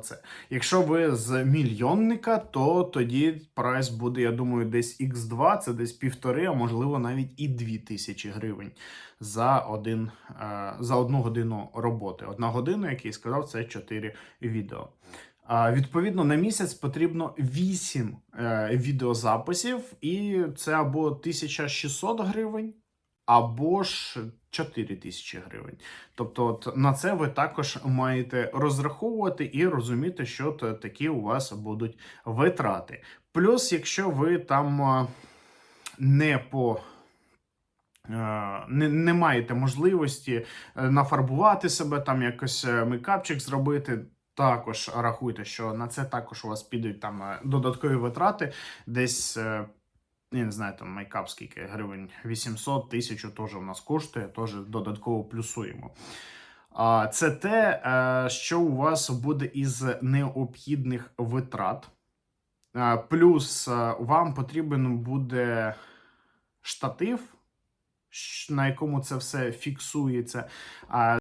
це. Якщо ви з мільйонника, то тоді прайс буде, я думаю, десь X2, це десь півтори, а можливо навіть і дві тисячі гривень за, один, е, за одну годину роботи. Одна година, як я сказав, це 4 відео. Відповідно, на місяць потрібно 8 е, відеозаписів, і це або 1600 гривень, або ж 4 тисячі гривень. Тобто, от на це ви також маєте розраховувати і розуміти, що то такі у вас будуть витрати. Плюс, якщо ви там не по е, не, не маєте можливості е, нафарбувати себе, там якось е, мейкапчик зробити. Також рахуйте, що на це також у вас підуть там додаткові витрати, десь я не знаю, там мейкап скільки гривень 800 1000 теж у нас коштує, теж додатково плюсуємо. А це те, е, що у вас буде із необхідних витрат. Е, Плюс е, вам потрібен буде штатив, на якому це все фіксується.